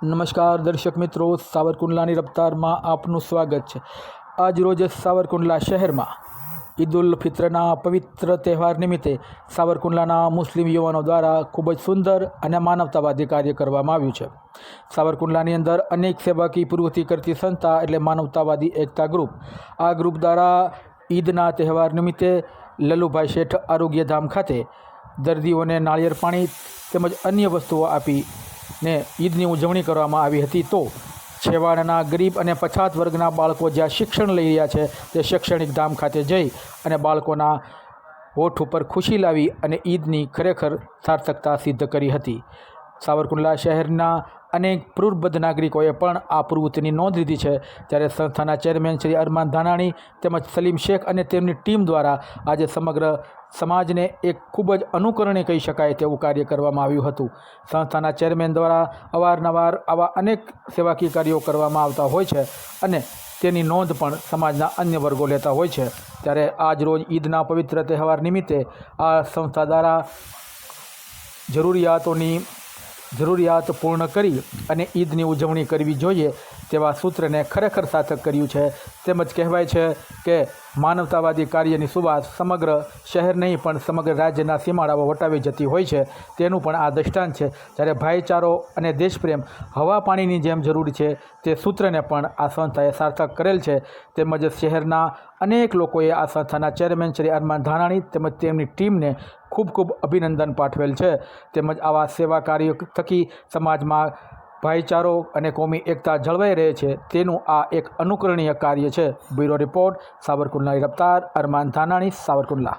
નમસ્કાર દર્શક મિત્રો, સાવરકુંડલાની રફતારમાં આપનું સ્વાગત છે. આજ રોજ સાવરકુંડલા શહેરમાં ઈદ ઉલ ફિત્રના પવિત્ર તહેવાર નિમિત્તે સાવરકુંડલાના મુસ્લિમ યુવાનો દ્વારા ખૂબ જ સુંદર અને માનવતાવાદી કાર્ય કરવામાં આવ્યું છે. સાવરકુંડલાની અંદર અનેક સેવાકી પ્રવૃત્તિ કરતી સંસ્થા એટલે માનવતાવાદી એકતા ગ્રુપ. આ ગ્રુપ દ્વારા ઈદના તહેવાર નિમિત્તે લલ્લુભાઈ શેઠ આરોગ્યધામ ખાતે દર્દીઓને નાળિયેર પાણી તેમજ અન્ય વસ્તુઓ આપી ને ઈદની ઉજવણી કરવામાં આવી હતી તો છેવાડાના ગરીબ અને પછાત વર્ગના બાળકો જ્યાં શિક્ષણ લઈ રહ્યા છે તે શૈક્ષણિક ધામ ખાતે જઈ અને બાળકોના હોઠ ઉપર ખુશી લાવી અને ઈદની ખરેખર સાર્થકતા સિદ્ધ કરી હતી. સાવરકુંડલા શહેરના અનેક પૂર્વબદ્ધ નાગરિકોએ પણ આ પ્રવૃત્તિની નોંધ લીધી છે. ત્યારે સંસ્થાના ચેરમેન શ્રી અરમાન ધાનાણી તેમજ સલીમ શેખ અને તેમની ટીમ દ્વારા આજે સમગ્ર સમાજને એક ખૂબ જ અનુકરણે કહી શકાય તેવું કાર્ય કરવામાં આવ્યું હતું. સંસ્થાના ચેરમેન દ્વારા અવારનવાર આવા અનેક સેવાકીય કાર્યો કરવામાં આવતા હોય છે અને તેની નોંધ પણ સમાજના અન્ય વર્ગો લેતા હોય છે. ત્યારે આજ રોજ ઈદના પવિત્ર તહેવાર નિમિત્તે આ સંસ્થા દ્વારા જરૂરિયાતોની જરૂરિયાત પૂર્ણ કરી અને ઈદની ઉજવણી કરવી જોઈએ તેવા સૂત્રને ખરેખર સાર્થક કર્યું છે. તેમજ કહેવાય છે કે માનવતાવાદી કાર્યની સુવાસ સમગ્ર શહેર નહીં, પણ સમગ્ર રાજ્યના સીમાડાઓ વટાવી જતી હોય છે. તેનું પણ આ દૃષ્ટાંત છે. જ્યારે ભાઈચારો અને દેશપ્રેમ હવા પાણીની જેમ જરૂરી છે, તે સૂત્રને પણ આ સંસ્થાએ સાર્થક કરેલ છે. તેમજ શહેરના અનેક લોકોએ આ સંસ્થાના ચેરમેન શ્રી અરમાન ધાનાણી તેમજ તેમની ટીમને ખૂબ ખૂબ અભિનંદન પાઠવેલ છે. તેમજ આવા સેવા કાર્યો થકી સમાજમાં ભાઈચારો અને કોમી એકતા જળવાઈ રહે છે. તેનું આ એક અનુકરણીય કાર્ય છે. બ્યુરો રિપોર્ટ, સાવરકુંડલાની રફતાર, અરમાન ધાનાણી, સાવરકુંડલા.